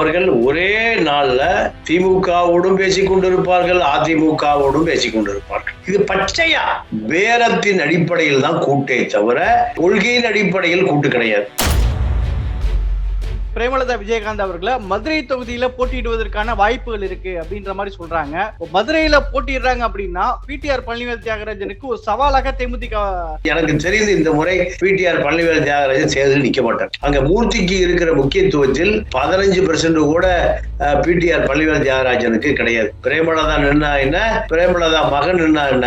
அவர்கள் ஒரே நாள்ல திமுகவோடும் பேசிக் கொண்டிருப்பார்கள் அதிமுகவோடும் பேசிக் கொண்டிருப்பார்கள். இது பச்சையா? பேரத்தின் அடிப்படையில் தான் கூட்டே தவிர கொள்கையின் அடிப்படையில் கூட்டு கிடையாது. பிரேமலதா விஜயகாந்த் அவர்களை மதுரை தொகுதியில போட்டியிடுவதற்கான வாய்ப்புகள் இருக்கு அப்படின்ற மாதிரி சொல்றாங்க. மதுரையில போட்டிடுறாங்க அப்படின்னா பிடிஆர் பழனிவேல் தியாகராஜனுக்கு ஒரு சவாலாக தேமுதிக எனக்கு தெரிந்து இந்த முறை பிடிஆர் பழனிவேல் தியாகராஜன் தேர்தலில் நிக்க மாட்டார். அங்க மூர்த்திக்கு இருக்கிற முக்கியத்துவத்தில் பதினஞ்சு பெர்சென்ட் கூட பிடிஆர் பழனிவேல் தியாகராஜனுக்கு கிடையாது. பிரேமலதா நின்னா என்ன? பிரேமலதா மகன் நின்னா என்ன?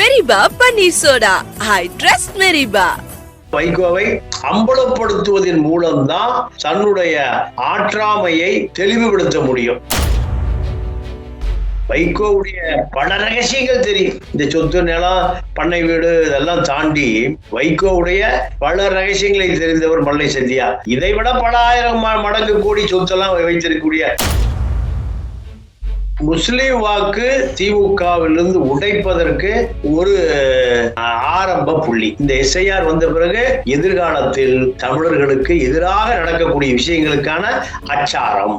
மெரிபா பன்னீர் சோடா. I trust மெரிபா. வைகோவை அம்பலப்படுத்துவதன் மூலம்தான் தன்னுடைய ஆற்றாமையை தெளிவுபடுத்த முடியும். வைகோவுடைய பல ரகசியங்கள் தெரியும். இந்த சொத்து நிலம் பண்ணை வீடு இதெல்லாம் தாண்டி வைகோவுடைய பல ரகசியங்களை தெரிந்தவர் மல்லை சந்தியா. இதை விட பல ஆயிரம் மடங்கு கோடி சொத்தெல்லாம் வைத்திருக்கக்கூடிய முஸ்லிம் வாக்கு திமுகவிலிருந்து உடைப்பதற்கு ஒரு ஆரம்ப புள்ளி. இந்த எஸ்ஐஆர் வந்த பிறகு எதிர்காலத்தில் தமிழர்களுக்கு எதிராக நடக்கக்கூடிய விஷயங்களுக்கான அச்சாரம்.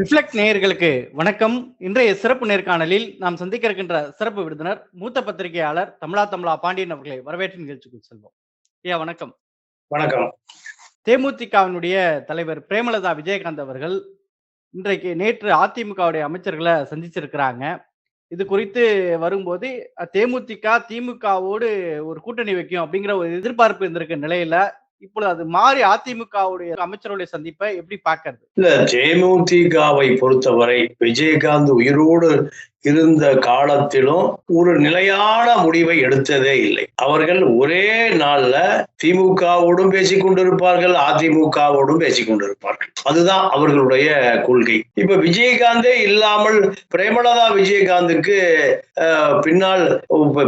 ரிஃப்ளெக்ட் நேயர்களுக்கு வணக்கம். இன்றைய சிறப்பு நேர்காணலில் நாம் சந்திக்க இருக்கின்ற சிறப்பு விருந்தினர் மூத்த பத்திரிகையாளர் தமிழா தமிழா பாண்டியன் அவர்களை வரவேற்று நிகழ்ச்சிக்குள் செல்வோம். ஐயா வணக்கம். வணக்கம். தேமுதிகவினுடைய தலைவர் பிரேமலதா விஜயகாந்த் அவர்கள் இன்றைக்கு நேற்று அதிமுகவுடைய அமைச்சர்களை சந்திச்சிருக்கிறாங்க. இது குறித்து வரும்போது தேமுதிக திமுகவோடு ஒரு கூட்டணி வைக்கும் அப்படிங்கிற ஒரு எதிர்பார்ப்பு இருந்திருக்க நிலையில இப்பொழுது அது மாறி அதிமுகவுடைய அமைச்சருடைய சந்திப்பை எப்படி பாக்குறது இல்ல தேமுதிகவை பொறுத்தவரை விஜயகாந்த் உயிரோடு இருந்த காலத்திலும் ஒரு நிலையான முடிவை எடுத்ததே இல்லை. அவர்கள் ஒரே நாள்ல திமுகவோடும் பேசிக் கொண்டிருப்பார்கள் அதிமுகவோடும் பேசிக் கொண்டிருப்பார்கள். அதுதான் அவர்களுடைய கொள்கை. இப்ப விஜயகாந்தே இல்லாமல் பிரேமலதா விஜயகாந்துக்கு பின்னால்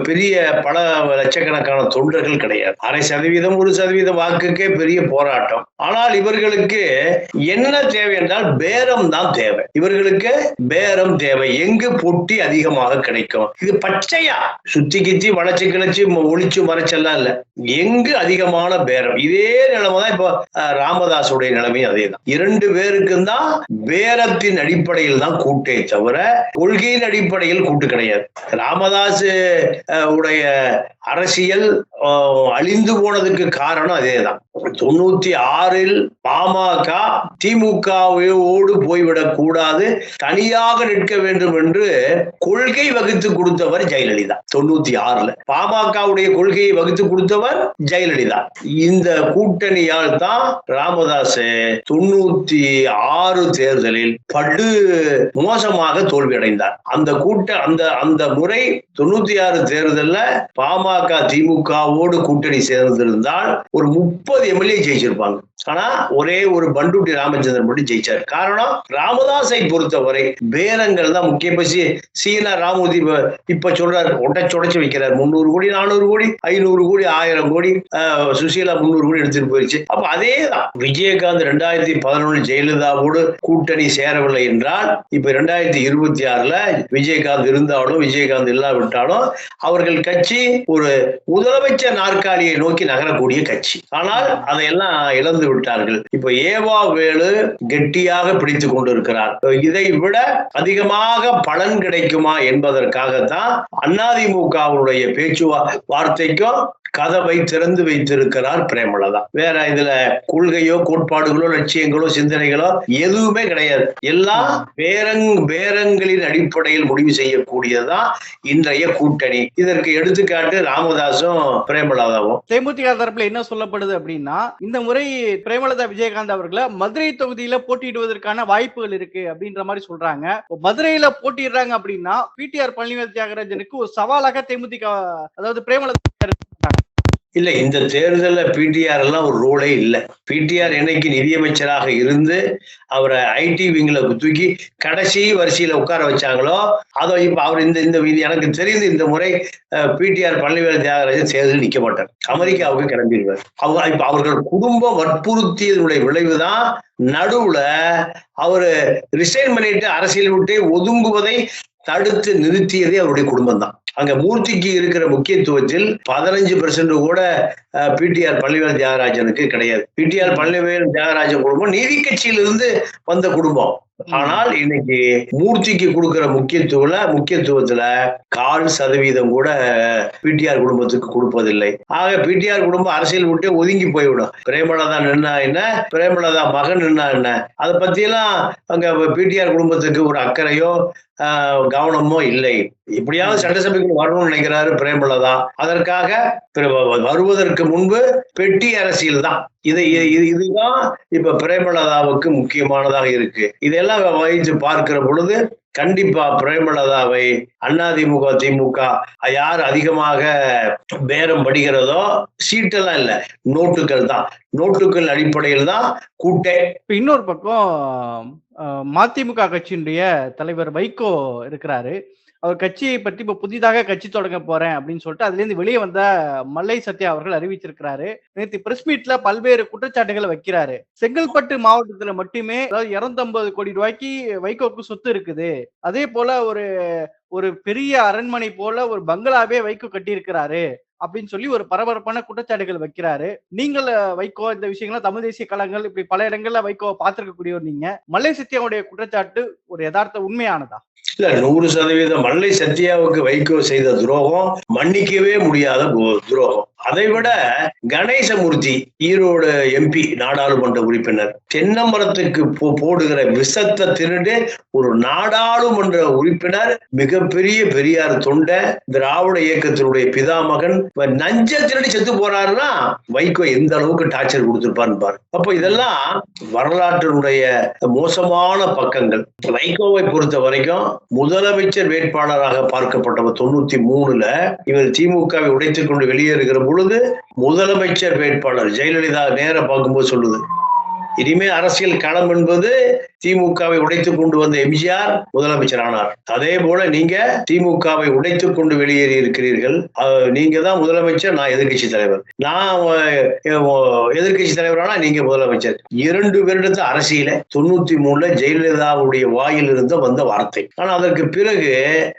பெரிய பல லட்சக்கணக்கான தொண்டர்கள் கிடையாது. அரை சதவீதம் ஒரு சதவீத வாக்குக்கே பெரிய போராட்டம். ஆனால் இவர்களுக்கு என்ன தேவை என்றால் பேரம் தான் தேவை. இவர்களுக்கு பேரம் தேவை. எங்கு பொட்டி அதிகமாக கிடைக்கும். இது பச்சையா? சுத்தி கித்தி வளைச்சு கிளச்சு ம- ஒளிச்சு மறைச்செல்லாம் இல்ல. எங்கு அதிகமான பேரம்? இதே நிலைமை தான் இப்போ அஹ், ராமதாஸுடைய நிலைமையும் அதே தான். இரண்டு பேருக்கும் தான் பேரத்தின் அடிப்படையில் தான் கூட்டே தவிர கொள்கையின் அடிப்படையில் கூட்டு கிடையாது. ராமதாஸ் உடைய அரசியல் அழிந்து போனதுக்கு காரணம் அதேதான் தொண்ணூத்தி ஆறில் பாமக திமுகவோடு போய்விடக் கூடாது. தனியாக நிற்க வேண்டும் என்று கொள்கை வகுத்து கொடுத்தவர் ஜெயலலிதா. தொண்ணூத்தி ஆறுல பாமகவுடைய கொள்கையை வகுத்து கொடுத்தவர் ஜெயலலிதா. இந்த கூட்டணியால் தான் ராமதாஸ் தொண்ணூத்தி ஆறு தேர்தலில் படு மோசமாக தோல்வி அடைந்தார் அந்த கூட்ட அந்த அந்த முறை தொண்ணூத்தி ஆறு தேர்தலில் பாமக திமுகவோடு கூட்டணி சேர்ந்திருந்தால் ஒரு முப்பது எம்எல்ஏ ஜெயிச்சிருப்பாங்க. ஆனா ஒரே ஒரு பண்டுட்டி ராமச்சந்திரன் மட்டும் ஜெயிச்சார். காரணம் ராமதாஸை பொறுத்தவரை பேரங்கள் தான் முக்கிய பசி சீனா ராமூர்த்தி இப்ப- சொல்றாரு உடச்சு உடைச்சு வைக்கிறார். முந்நூறு கோடி நானூறு கோடி ஐநூறு கோடி ஆயிரம் கோடி சுசீலா முந்நூறு கோடி எடுத்துட்டு போயிருச்சு. அப்ப அதே தான் விஜயகாந்த் ரெண்டாயிரத்தி பதினொன்று ஜெயலலிதாவோடு கூட்டணி சேரவில்லை என்றால் இப்ப ரெண்டாயிரத்தி இருபத்தி ஆறுல விஜயகாந்த் இருந்தாலும் விஜயகாந்த் இல்லாவிட்டாலும் அவர்கள் கட்சி ஒரு முதலமைச்சர் நாற்காலியை நோக்கி நகரக்கூடிய கட்சி. ஆனால் அதையெல்லாம் இழந்து விட்டார்கள். இப்ப ஏவா வேலு கெட்டியாக பிடித்துக் கொண்டிருக்கிறார். இதை விட அதிகமாக பலன் கிடைக்குமா என்பதற்காகத்தான் அண்ணாதிமுகவுடைய பேச்சுவா வார்த்தைக்கும் கதவை திறந்து வைத்திருக்கிறார் பிரேமலதா. வேற இதுல கொள்கையோ கோட்பாடுகளோ லட்சியங்களோ சிந்தனைகளோ எதுவுமே கிடையாது. எல்லாம் பேரங் பேரங்களின் அடிப்படையில் முடிவு செய்யக்கூடியதுதான் இன்றைய கூட்டணி. இதற்கு எடுத்துக்காட்டு ராமதாசும் பிரேமலதாவும். தேமுதிக தரப்புல என்ன சொல்லப்படுது அப்படின்னா இந்த முறை பிரேமலதா விஜயகாந்த் அவர்களை மதுரை தொகுதியில போட்டியிடுவதற்கான வாய்ப்புகள் இருக்கு அப்படின்ற மாதிரி சொல்றாங்க. மதுரையில போட்டிடுறாங்க அப்படின்னா பிடிஆர் பழனிவேல் தியாகராஜனுக்கு ஒரு சவாலாக தேமுதிக அதாவது பிரேமலதா இல்ல இந்த தேர்தல்ல பிடிஆர் எல்லாம் ஒரு ரோலே இல்ல. பிடிஆர் என்னைக்கு நிதியமைச்சராக இருந்து அவரை ஐடி விங்ல தூக்கி கடைசி வரிசையில உட்கார வச்சாங்களோ அதோ இப்ப அவர் இந்த இந்த எனக்கு தெரிந்து இந்த முறை பிடிஆர் பழனிவேல் தியாகராஜன் தேர்தலில் நிக்க மாட்டார். அமெரிக்காவுக்கு கிளம்பிடுவார். அவங்க இப்ப அவர்கள் குடும்பம் வற்புறுத்தியதனுடைய விளைவுதான் நடுவுல அவரு ரிசைன் பண்ணிட்டு அரசியல் விட்டு ஒதுங்குவதை தடுத்து நிறுத்தியதே அவருடைய குடும்பம் தான் அங்க மூர்த்திக்கு இருக்கிற முக்கியத்துவத்தில் பதினஞ்சு பெர்சென்ட் கூட பிடிஆர் பள்ளிவேல் தியாகராஜனுக்கு கிடையாது. பிடிஆர் பள்ளிவேல் தியாகராஜன் குடும்பம் நீதி கட்சியிலிருந்து வந்த குடும்பம். ஆனால் இன்னைக்கு மூர்த்திக்கு கொடுக்கிற முக்கியத்துவல முக்கியத்துவத்துல கால் சதவீதம் கூட பிடிஆர் குடும்பத்துக்கு கொடுப்பதில்லை. ஆக பிடிஆர் குடும்பம் அரசியல் விட்டு ஒதுங்கி போய்விடும். பிரேமலதா நின்னா என்ன? பிரேமலதா மகன் நின்னா என்ன? அதை பத்தியெல்லாம் அங்க பிடிஆர் குடும்பத்துக்கு ஒரு அக்கறையோ ஆஹ், கவனமோ இல்லை. இப்படியாவது சட்டசபைக்கு வரணும்னு நினைக்கிறாரு பிரேமலதா. அதற்காக வருவதற்கு முன்பு பெட்டி அரசியல் தான் இதை இது- இது- இதுதான் இப்ப பிரேமலதாவுக்கு முக்கியமானதாக இருக்கு. இதெல்லாம் வகிச்சு பார்க்கிற பொழுது கண்டிப்பா பிரேமலதாவை அதிமுக திமுக யார் அதிகமாக பேரம் படுகிறதோ சீட்டெல்லாம் இல்ல நோட்டுகள் தான். நோட்டுகள் அடிப்படையில் தான் கூட்டே. இன்னொரு பக்கம் மதிமுக கட்சியினுடைய தலைவர் வைகோ இருக்கிறாரு. அவர் கட்சியை பற்றி இப்போ புதிதாக கட்சி தொடங்க போறேன் அப்படின்னு சொல்லிட்டு அதுல இருந்து வெளியே வந்த மல்லை சத்யா அவர்கள் அறிவிச்சிருக்கிறாரு. நேற்று பிரஸ் மீட்ல பல்வேறு குற்றச்சாட்டுகளை வைக்கிறாரு. செங்கல்பட்டு மாவட்டத்துல மட்டுமே அதாவது 250 கோடி ரூபாய்க்கு வைகோக்கு சொத்து இருக்குது. அதே போல ஒரு ஒரு பெரிய அரண்மனை போல ஒரு பங்களாவே வைகோ கட்டியிருக்கிறாரு. அப்படின்னு சொல்லி ஒரு பரபரப்பான குற்றச்சாட்டுகள் வைக்கிறாரு. நீங்கள் வைகோ இந்த விஷயங்கள்லாம் தமிழ் தேசிய கழகங்கள் இப்படி பல இடங்கள்ல வைகோ பார்த்திருக்கக்கூடியவர் நீங்க. மல்லை சத்யாவுடைய குற்றச்சாட்டு ஒரு யதார்த்த உண்மையானதா? இல்ல நூறு சதவீதம் மல்லை சத்யாவுக்கு வைகோ செய்த துரோகம் மன்னிக்கவே முடியாத துரோகம். அதை விட கணேசமூர்த்தி ஈரோடு எம்பி நாடாளுமன்ற உறுப்பினர். தென்னமரத்துக்கு போடுகிற விஷத்தை திருடு ஒரு நாடாளுமன்ற உறுப்பினர் மிகப்பெரிய பெரியார் தொண்டை திராவிட இயக்கத்தினுடைய பிதாமகன் நஞ்ச திருடி செத்து போறாருன்னா வைகோ எந்த அளவுக்கு டார்ச்சர் கொடுத்திருப்பான்னு பாரு. அப்ப இதெல்லாம் வரலாற்றினுடைய மோசமான பக்கங்கள். வைகோவை பொறுத்த வரைக்கும் முதலமைச்சர் வேட்பாளராக பார்க்கப்பட்டவர் தொண்ணூத்தி மூணுல இவர் திமுகவை உடைத்துக் கொண்டு வெளியேறுகிற பொழுது முதலமைச்சர் வேட்பாளர் ஜெயலலிதா நேர பார்க்கும்போது சொல்லுது. இனிமே அரசியல் களம் என்பது திமுகவை உடைத்துக் கொண்டு வந்த எம்ஜிஆர் முதலமைச்சர் ஆனார் அதே போல நீங்க திமுகவை உடைத்துக் கொண்டு வெளியேறி இருக்கிறீர்கள். அஹ், நீங்க தான் முதலமைச்சர் நான் எதிர்கட்சி தலைவர். நான் எதிர்கட்சி தலைவரானா நீங்க முதலமைச்சர். இரண்டு வருடத்து அரசியல தொண்ணூத்தி மூணுல ஜெயலலிதாவுடைய வாயில் இருந்து வந்த வார்த்தை. ஆனா அதற்கு பிறகு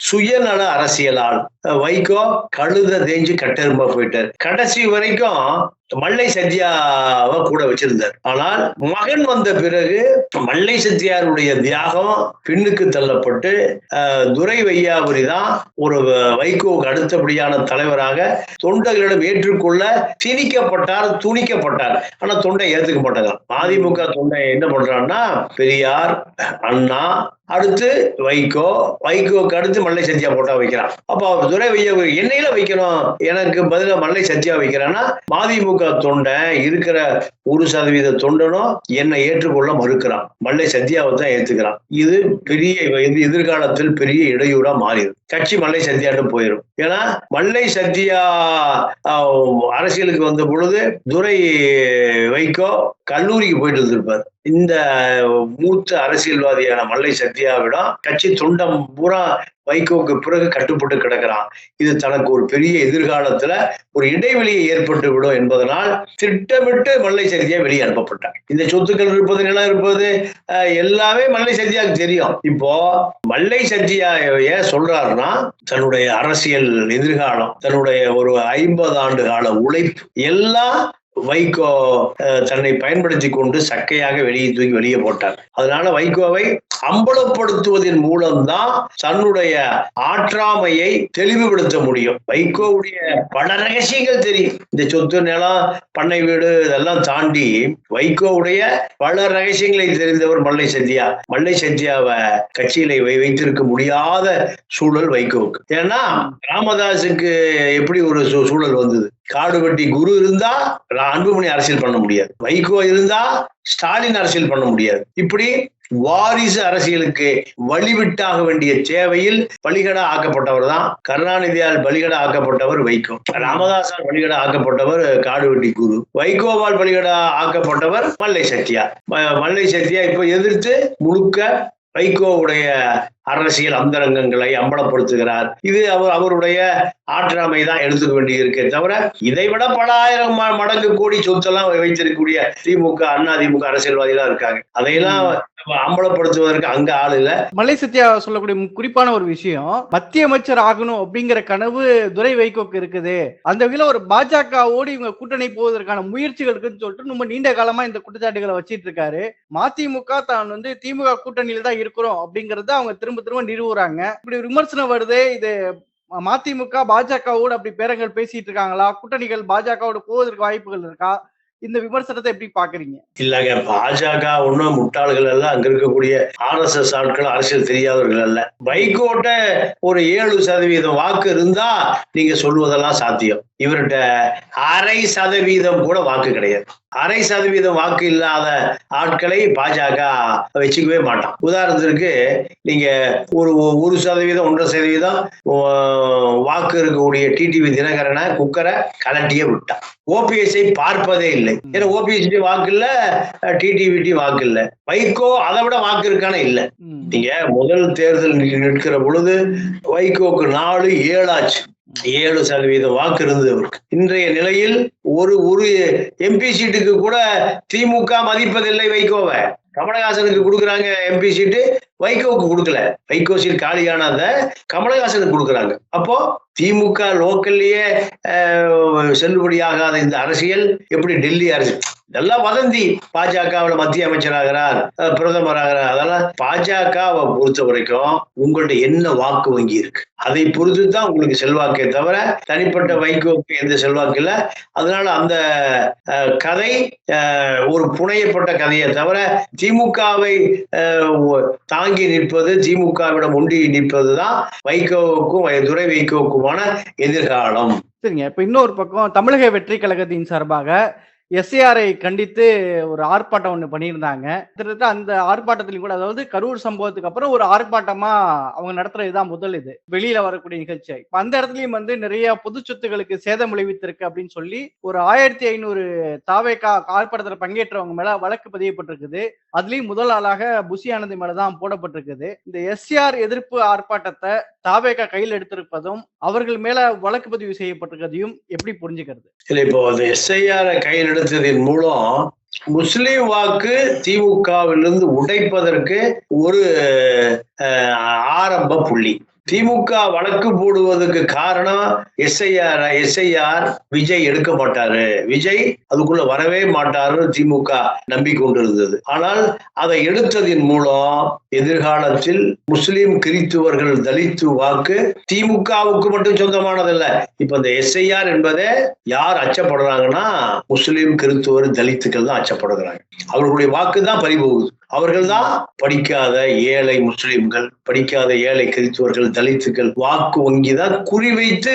சுயநல அரசியலால் வைகோ கழுத தேஞ்சு கட்டெரும்ப போயிட்டார். கடைசி வரைக்கும் மல்லை சத்யாவை கூட வச்சிருந்தார். ஆனால் மகன் வந்த பிறகு மல்லை சத்யாருடைய தியாகம் பின்னுக்கு தள்ளப்பட்டு அஹ், துரை வையாபுரி தான் ஒரு வைகோவுக்கு அடுத்தபடியான தலைவராக தொண்டர்களிடம் ஏற்றுக்கொள்ள திணிக்கப்பட்டார் துணிக்கப்பட்டார். ஆனா தொண்டை ஏத்துக்க மாட்டாங்க. அதிமுக தொண்டை என்ன பண்றான்னா பெரியார் அண்ணா அடுத்து வைகோ. வைகோக்கு அடுத்து மல்லை சத்யா போட்டா வைக்கிறான் அப்ப அவர் துரை வையாபுரி என்னையில வைக்கணும். எனக்கு பதிலா மல்லை சத்யா வைக்கிறான்னா மதிமுக தொண்டை இருக்கிற ஒரு சதவீத தொண்டனும் என்னை ஏற்றுக்கொள்ள மறுக்கிறான். மல்லை சத்யாவை தான் ஏத்துக்கிறான். இது பெரிய எதிர்காலத்தில் பெரிய இடையூறா மாறிடும் கட்சி மல்லை சத்யான்னு போயிடும் ஏன்னா மல்லை சத்தியா ஆஹ், அரசியலுக்கு வந்த பொழுது துரை வைகோ கல்லூரிக்கு போயிட்டு இருந்திருப்பார் இந்த மூத்த அரசியல்வாதியான மல்லை சத்யாவிடம் கட்சி துண்டம் பூரா வைகோக்கு பிறகு கட்டுப்பட்டு கிடக்கிறான். இது தனக்கு ஒரு பெரிய எதிர்காலத்துல ஒரு இடைவெளியை ஏற்பட்டு விடும் என்பதனால் திட்டமிட்டு மல்லை சத்யா வெளியே அனுப்பப்பட்டார் இந்த சொத்துக்கள் இருப்பது நிலம் இருப்பது எல்லாமே மல்லை சத்யாவுக்கு தெரியும். இப்போ மல்லை சத்யா சொல்றாருன்னா தன்னுடைய அரசியல் எதிர்காலம் தன்னுடைய ஒரு ஐம்பது ஆண்டு கால உழைப்பு எல்லாம் வைகோ அஹ், தன்னை பயன்படுத்தி கொண்டு சக்கையாக வெளியே தூக்கி வெளியே போட்டார். அதனால வைகோவை அம்பலப்படுத்துவதன் மூலம்தான் தன்னுடைய ஆற்றாமையை தெளிவுபடுத்த முடியும். வைகோவுடைய பல ரகசியங்கள் தெரியும். இந்த சொத்து நிலம் பண்ணை வீடு இதெல்லாம் தாண்டி வைகோவுடைய பல ரகசியங்களை தெரிந்தவர் மல்லை சத்யா மல்லை சத்யாவை கட்சியில வை- வைத்திருக்க முடியாத சூழல் வைகோவுக்கு. ஏன்னா ராமதாஸுக்கு எப்படி ஒரு சூ- சூழல் வந்தது? காடுபட்டி குரு இருந்தா அன்புமணி அரசியல் பண்ண முடியாது. வைகோ இருந்தா ஸ்டாலின் அரசியல் பண்ண முடியாது. இப்படி வாரிசு அரசியலுக்கு வழிவிட்டாக வேண்டிய சேவையில் பலிகடா ஆக்கப்பட்டவர் தான் கருணாநிதியால் பலிகடா ஆக்கப்பட்டவர் வைகோ. ராமதாசால் பலிகடா ஆக்கப்பட்டவர் காடுவெட்டி குரு. வைகோவால் பலிகடா ஆக்கப்பட்டவர் மல்லை சத்யா. மல்லை சத்யா இப்ப எதிர்த்து முழுக்க வைகோவுடைய அரசியல் அந்தரங்கங்களை அம்பலப்படுத்துகிறார். இது அவர் அவருடைய ஆற்றாமை தான் எடுத்துக்க வேண்டியிருக்கே தவிர இதை விட பல ஆயிரம் மடங்கு கோடி சொத்தெல்லாம் வைத்திருக்கக்கூடிய திமுக அண்ணா திமுக அரசியல்வாதிகளா இருக்காங்க. அதையெல்லாம் அம்பலப்படுத்துவதற்கு அங்க ஆள் இல்ல. மலை சத்யா சொல்லக்கூடிய குறிப்பான ஒரு விஷயம் மத்திய அமைச்சர் ஆகணும் அப்படிங்கிற கனவு துரை வைகோக்கு இருக்குது. அந்த வகையில ஒரு பாஜகவோடு இவங்க கூட்டணி போவதற்கான முயற்சிகள் இருக்குன்னு சொல்லிட்டு ரொம்ப நீண்ட காலமா இந்த குற்றச்சாட்டுகளை வச்சிட்டு இருக்காரு. மதிமுக தான் வந்து திமுக கூட்டணியில தான் இருக்கிறோம் அப்படிங்கறத அவங்க திரும்ப திரும்ப நிறுவுறாங்க. இப்படி விமர்சனம் வருது இது மதிமுக பாஜகவோடு அப்படி பேரங்கள் பேசிட்டு இருக்காங்களா? கூட்டணிகள் பாஜகவோட போவதற்கு வாய்ப்புகள் இருக்கா? இந்த விமர்சனத்தை எப்படி பாக்குறீங்க இல்லங்க பாஜக ஒண்ணும் முட்டாள்கள் அல்ல அங்க இருக்கக்கூடிய ஆர் எஸ் எஸ் ஆட்கள் அரசியல் தெரியாதவர்கள் அல்ல. வைகோட்ட ஒரு ஏழு சதவீதம் வாக்கு இருந்தா நீங்க சொல்வதெல்லாம் சாத்தியம். இவர்கிட்ட அரை சதவீதம் கூட வாக்கு கிடையாது. அரை சதவீதம் வாக்கு இல்லாத ஆட்களை பாஜக வச்சுக்கவே மாட்டான். உதாரணத்திற்கு நீங்க ஒரு ஒரு சதவீதம் ஒன்றரை சதவீதம் வாக்கு இருக்கக்கூடிய டிடிவி தினகரனை குக்கரை கலட்டியே விட்டான். ஓபிஎஸ்ஐ பார்ப்பதே இல்லை. ஏன்னா ஓபிஎஸ்டி வாக்கு இல்ல டிடிவிடி வாக்கு இல்ல வைகோ அதை விட வாக்கு இருக்கான இல்ல. நீங்க முதல் தேர்தல் நிற்கிற பொழுது வைகோக்கு நாலு ஏழாச்சு. ஏழு சதவீதம் வாக்கு இருந்தது அவருக்கு. இன்றைய நிலையில் ஒரு ஒரு எம்பி சீட்டுக்கு கூட திமுக மதிப்பதில்லை வைகோவை. கமலஹாசனுக்கு கொடுக்குறாங்க எம்பி சீட்டு வைகோவுக்கு கொடுக்கல. வைகோ சீட் காலியானத கமலஹாசனுக்கு கொடுக்குறாங்க. அப்போ திமுக லோக்கல்லையே செல்லுபடியாகாத இந்த அரசியல் எப்படி டெல்லி அரசியல் இதெல்லாம் வதந்தி. பாஜகவில் மத்திய அமைச்சராகிறார் அஹ், பிரதமர் ஆகிறார். அதெல்லாம் பாஜகவை பொறுத்த வரைக்கும் உங்கள்ட்ட என்ன வாக்கு வங்கி இருக்கு? அதை பொறுத்து தான் உங்களுக்கு செல்வாக்கே தவிர தனிப்பட்ட வைகோக்கு எந்த செல்வாக்கு இல்லை. அதனால அந்த அஹ், கதை ஒரு புனையப்பட்ட கதையை தவிர திமுகவை தாங்கி நிற்பது திமுகவிடம் ஒன்றி நிற்பதுதான் வைகோவுக்கும் துறை வைகோவுக்குமான எதிர்காலம். சரிங்க. இப்ப இன்னொரு பக்கம் தமிழக வெற்றி கழகத்தின் சார்பாக எஸ்ஏஆரை கண்டித்து ஒரு ஆர்ப்பாட்டம் ஒன்று பண்ணியிருந்தாங்க. கிட்டத்தட்ட அந்த ஆர்ப்பாட்டத்திலையும் கூட அதாவது கரூர் சம்பவத்துக்கு அப்புறம் ஒரு ஆர்ப்பாட்டமா அவங்க நடத்துறதுதான் முதல் இது. வெளியில வரக்கூடிய நிகழ்ச்சி. இப்ப அந்த இடத்துலயும் வந்து நிறைய பொது சொத்துகளுக்கு சேதம் விளைவித்திருக்கு அப்படின்னு சொல்லி ஒரு ஆயிரத்தி ஐநூறு தாவேக்கா ஆர்ப்பாட்டத்தில் பங்கேற்றவங்க மேல வழக்கு பதியப்பட்டிருக்குது. அதுலயும் முதல் ஆளாக புசி ஆனந்தி மேலதான் போடப்பட்டிருக்குது. இந்த எஸ்ஆர் எதிர்ப்பு ஆர்ப்பாட்டத்தை தாவேக்கா கையில் எடுத்திருப்பதும் அவர்கள் மேல வழக்கு பதிவு செய்யப்பட்டிருக்கிறதையும் எப்படி புரிஞ்சுக்கிறது? இப்போ எஸ்ஐஆர் கையில் எடுத்ததின் மூலம் முஸ்லிம் வாக்கு திமுகவிலிருந்து உடைப்பதற்கு ஒரு ஆரம்ப புள்ளி. திமுக வழக்கு போடுவதற்கு காரணம் எஸ்ஐஆர் எஸ்ஐஆர் விஜய் எடுக்க மாட்டாரு விஜய் அதுக்குள்ள வரவே மாட்டாரு திமுக நம்பிக்கொண்டிருந்தது ஆனால் அதை எடுத்ததின் மூலம் எதிர்காலத்தில் முஸ்லிம் கிறித்துவர்கள் தலித்து வாக்கு திமுகவுக்கு மட்டும் சொந்தமானதல்ல. இப்ப இந்த எஸ்ஐஆர் என்பதே யார் அச்சப்படுறாங்கன்னா முஸ்லிம் கிறித்துவர் தலித்துக்கள் தான் அச்சப்படுகிறாங்க. அவர்களுடைய வாக்கு தான் பறிபோகுது. அவர்கள் தான் படிக்காத ஏழை முஸ்லிம்கள் படிக்காத ஏழை கிறித்துவர்கள் தலித்துக்கள் வாக்கு வங்கி தான் குறிவைத்து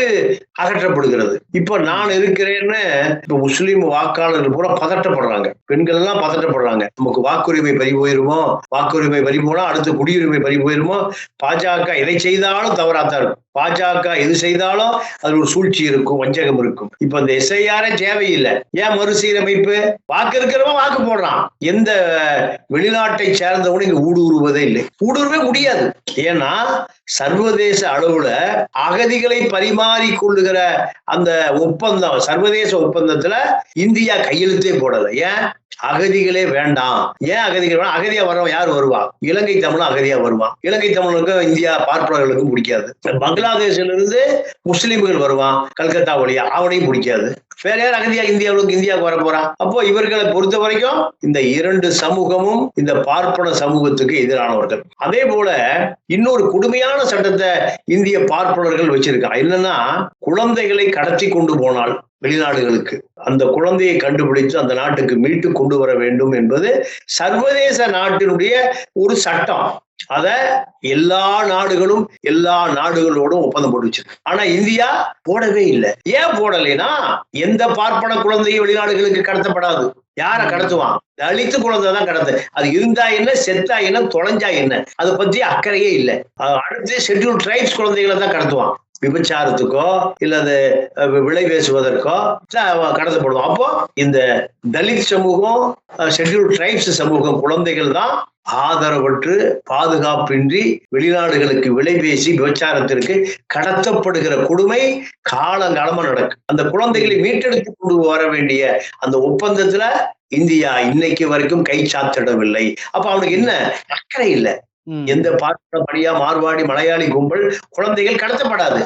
அகற்றப்படுகிறது. இப்ப நான் இருக்கிறேன்னு இப்ப முஸ்லீம் வாக்காளர்கள் பூரா பதட்டப்படுறாங்க. பெண்கள் எல்லாம் பதட்டப்படுறாங்க. நமக்கு வாக்குரிமை பறி போயிருமோ? வாக்குரிமை பறி போனா அடுத்து குடியுரிமை பறி போயிருமோ? பாஜக இதை செய்தாலும் தவறாத்தான் இருக்கும். பாஜக எது செய்தாலும் அது ஒரு சூழ்ச்சி இருக்கும் வஞ்சகம் இருக்கும். இப்ப இந்த எஸ்ஐஆர தேவையில்லை. ஏன் மறுசீரமைப்பு? வாக்கு இருக்கிறவன் வாக்கு போடுறான். எந்த வெளிநாட்டை சேர்ந்தவனும் இங்க ஊடுருவதே இல்லை. ஊடுருவே முடியாது. ஏன்னா சர்வதேச அளவுல அகதிகளை பரிமாறி கொள்ளுகிற அந்த ஒப்பந்தம் சர்வதேச ஒப்பந்தத்துல இந்தியா கையெழுத்தே போடல. ஏன்? அகதிகளே வேண்டாம். ஏன் அகதிகள் வேணாம்? அகதியா வரவன் யார் வருவா? இலங்கை தமிழும் அகதியா வருவான். இலங்கை தமிழுக்கும் இந்தியா பார்ப்பவர்களுக்கும் பிடிக்காது. பங்களாதேஷிலிருந்து முஸ்லிம்கள் வருவான் கல்கத்தா வழியா. அவனையும் பிடிக்காது. வேற யார் அகதியா இந்தியாவுக்கு இந்தியாவுக்கு வர போறான் அப்போ இவர்களை பொறுத்த வரைக்கும் இந்த இரண்டு சமூகமும் இந்த பார்ப்பன சமூகத்துக்கு எதிரானவர்கள். அதே போல இன்னொரு கொடுமையான சட்டத்தை இந்திய பார்ப்பனர்கள் வச்சிருக்காங்க என்னன்னா குழந்தைகளை கடத்தி கொண்டு போனால் வெளிநாடுகளுக்கு. அந்த குழந்தையை கண்டுபிடித்து அந்த நாட்டுக்கு மீட்டு கொண்டு வர வேண்டும் என்பது சர்வதேச நாட்டினுடைய ஒரு சட்டம். அத எல்லா நாடுகளும் எல்லா நாடுகளோடும் ஒப்பந்தம் போட்டு வச்சிருக்கு. ஆனா இந்தியா போடவே இல்லை. ஏன் போடலைன்னா எந்த பார்ப்பன குழந்தையும் வெளிநாடுகளுக்கு கடத்தப்படாது. யார கடத்துவான்? தலித்து குழந்தைதான் கடத்து. அது இருந்தா என்ன செத்தா என்ன தொலைஞ்சா என்ன? அதை பத்தி அக்கறையே இல்லை. அடுத்து ஷெட்யூல் ட்ரைப்ஸ் குழந்தைகளை தான் கடத்துவான். விபச்சாரத்துக்கோ இல்லது அது விலை பேசுவதற்கோ கடத்தப்படுவோம் அப்போ இந்த தலித் சமூகம் ஷெட்யூல் டிரைப்ஸ் சமூகம் குழந்தைகள் தான் ஆதரவற்று பாதுகாப்பின்றி வெளிநாடுகளுக்கு விலை பேசி விபச்சாரத்திற்கு கடத்தப்படுகிற கொடுமை காலங்காலமா நடக்கும் அந்த குழந்தைகளை மீட்டெடுத்து கொண்டு வர வேண்டிய அந்த ஒப்பந்தத்துல இந்தியா இன்னைக்கு வரைக்கும் கை சாத்திடவில்லை. அப்ப அவனுக்கு என்ன? அக்கறை இல்லை. எந்த பார்ப்பன பணியா மார்வாடி மலையாளி கும்பல் குழந்தைகள் கடத்தப்படாது.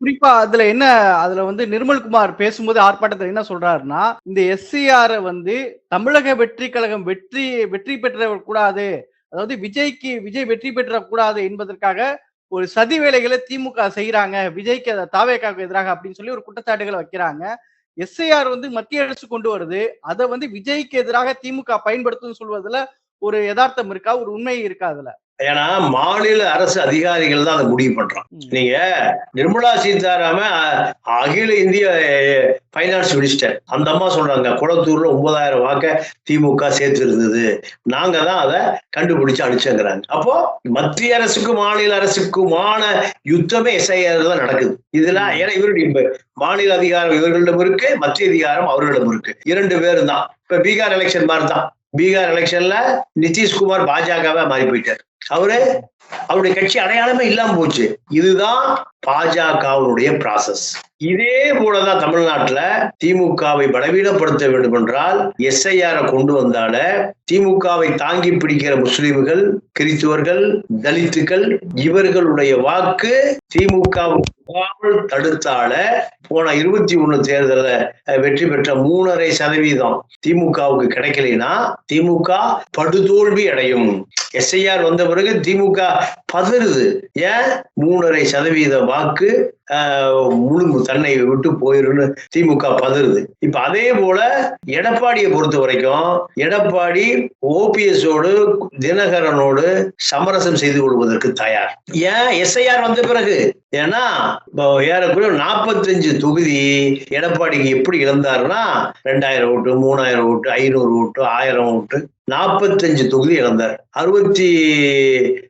குறிப்பா அதுல என்ன அதுல வந்து நிர்மல்குமார் பேசும்போது ஆர்ப்பாட்டத்துல என்ன சொல்றாருன்னா இந்த எஸ்சிஆர் வந்து தமிழக வெற்றி கழகம் வெற்றி வெற்றி பெற்ற கூடாது. அதாவது விஜய்க்கு விஜய் வெற்றி பெற்ற கூடாது என்பதற்காக ஒரு சதி வேலைகளை திமுக செய்யறாங்க விஜய்க்கு அதை தாவேக்காவுக்கு எதிராக அப்படின்னு சொல்லி ஒரு குற்றச்சாட்டுகளை வைக்கிறாங்க. எஸ்ஐஆர் வந்து மத்திய அரசு கொண்டு வருது. அதை வந்து விஜய்க்கு எதிராக திமுக பயன்படுத்தும் சொல்வதுல ஒரு யதார்த்தம் இருக்கா? ஒரு உண்மை இருக்கா அதுல? ஏன்னா மாநில அரசு அதிகாரிகள் தான் அதை முடிவு பண்றான். நீங்க நிர்மலா சீதாராமன் அ- அகில இந்திய பைனான்ஸ் மினிஸ்டர் அந்த அம்மா சொல்றாங்க குளத்தூர்ல ஒன்பதாயிரம் வாக்க திமுக சேர்த்து இருந்தது நாங்க தான் அதை கண்டுபிடிச்சு அடிச்சோங்கிறாங்க. அப்போ மத்திய அரசுக்கும் மாநில அரசுக்குமான யுத்தமே எஸ்ஐஆர் தான் நடக்குது. இதுல ஏன்னா இவருடைய மாநில அதிகாரம் இவர்களிடம் இருக்கு மத்திய அதிகாரம் அவர்களிடம் இருக்கு. இரண்டு பேரும் தான். இப்ப பீகார் எலெக்ஷன் மாதிரி தான் பீகார் எலெக்ஷன்ல நிதிஷ்குமார் பாஜகவா மாறி போயிட்டார். அவரு அவருடைய கட்சி அடையாளமே இல்லாம போச்சு. இதுதான் பாஜகவுடைய ப்ராசஸ் இதே போலதான் தமிழ்நாட்டுல திமுகவை பலவீனப்படுத்த வேண்டும் என்றால் எஸ்ஐஆர கொண்டு வந்தால திமுகவை தாங்கி பிடிக்கிற முஸ்லிம்கள் கிறிஸ்துவர்கள் தலித்துக்கள் இவர்களுடைய வாக்கு திமுக போகாமல் தடுத்தால போன இருபத்தி ஒண்ணு தேர்தல வெற்றி பெற்ற மூணரை சதவீதம் திமுகவுக்கு கிடைக்கலைன்னா திமுக படுதோல்வி அடையும். எஸ்ஐஆர் வந்த பிறகு திமுக பதறுது. ஏன்? மூணரை சதவீத வாக்கு ஆஹ், முழு தன்னை விட்டு போயிருன்னு திமுக பதறுது. இப்ப அதே போல எடப்பாடியை பொறுத்த வரைக்கும் எடப்பாடி ஓபிஎஸோடு தினகரனோடு சமரசம் செய்து கொள்வதற்கு தயார். ஏன்? எஸ்ஐஆர் வந்த பிறகு. ஏன்னா ஏறக்குறைய நாற்பத்தஞ்சு தொகுதி எடப்பாடிக்கு எப்படி இழந்தாருன்னா ரெண்டாயிரம் ஓட்டு மூணாயிரம் ஓட்டு ஐநூறு ஓட்டு ஆயிரம் ஓட்டு நாற்பத்தஞ்சு தொகுதி இழந்தார். அறுபத்தி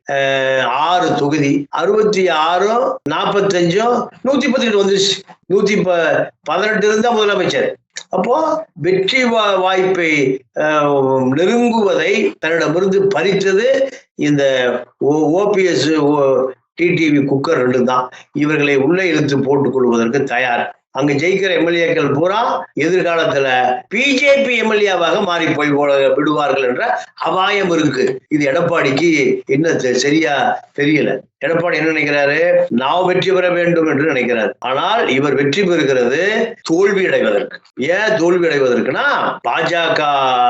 ஆறு தொகுதி. அறுபத்தி ஆறும் நாற்பத்தஞ்சும் நூத்தி பத்து வந்துருச்சு. நூத்தி ப பதினெட்டு இருந்தா முதலமைச்சர். அப்போ வெற்றி வா- வாய்ப்பை நெருங்குவதை தன்னிடமிருந்து பறித்தது இந்த ஓபிஎஸ் டிடிவி குக்கர் ரெண்டு தான். இவர்களை உள்ளே இழுத்து போட்டுக் கொள்வதற்கு தயார். அங்க ஜெயிக்கிற எம்எல்ஏக்கள் பூரா எதிர்காலத்துல பிஜேபி எம்எல்ஏவாக மாறி போய் போல விடுவார்கள் என்ற அபாயம் இருக்கு. இது எடப்பாடிக்கு என்ன சரியா தெரியல. எடப்பாடி என்ன நினைக்கிறாரு? நான் வெற்றி பெற வேண்டும் என்று நினைக்கிறார். ஆனால் இவர் வெற்றி பெறுகிறது தோல்வி அடைவதற்கு. ஏன் தோல்வி அடைவதற்குனா பாஜக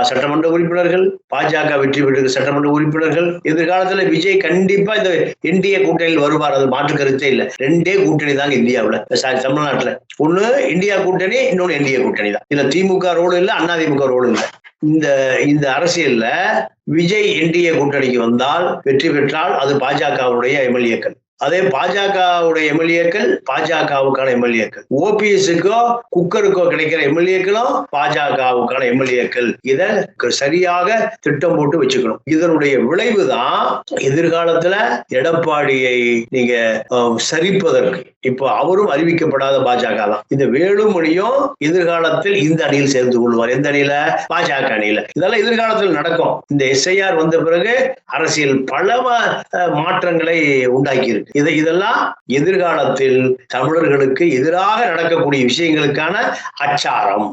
சட்டமன்ற உறுப்பினர்கள் பாஜக வெற்றி பெற்ற சட்டமன்ற உறுப்பினர்கள் எதிர்காலத்துல விஜய் கண்டிப்பா இந்த என்டிஏ கூட்டணியில் வருவார். அது மாற்று கருத்தே இல்ல. ரெண்டே கூட்டணி தாங்க இந்தியாவுல. சாரி தமிழ்நாட்டுல. ஒண்ணு இந்தியா கூட்டணி இன்னொன்னு என்டிஏ கூட்டணி தான். இதுல திமுக ரோடு இல்ல அண்ணா திமுக ரோடு இல்ல. இந்த இந்த அரசியல்ல விஜய் என்டிஏ கூட்டணிக்கு வந்தால் வெற்றி பெற்றால் அது பாஜகவுடைய எம்எல்ஏக்கள் அதே பாஜகவுடைய எம்எல்ஏக்கள் பாஜகவுக்கான எம்எல்ஏக்கள். ஓபிஎஸ்க்கோ குக்கருக்கோ கிடைக்கிற எம்எல்ஏக்களும் பாஜகவுக்கான எம்எல்ஏக்கள். இத சரியாக திட்டம் போட்டு வச்சுக்கணும். இதனுடைய விளைவு தான் எதிர்காலத்துல எடப்பாடியை நீங்க சரிப்பதற்கு. இப்போ அவரும் அறிவிக்கப்படாத பாஜக தான் இந்த வேலுமணியும் எதிர்காலத்தில் இந்த அணியில் சேர்ந்து கொள்வார். எந்த அணியில? பாஜக அணியில. இதெல்லாம் எதிர்காலத்தில் நடக்கும். இந்த எஸ்ஐஆர் வந்த பிறகு அரசியல் பல மாற்றங்களை உண்டாக்கி இருக்கு இது இதெல்லாம் எதிர்காலத்தில் தமிழர்களுக்கு எதிராக நடக்கக்கூடிய விஷயங்களுக்கான அச்சாரம்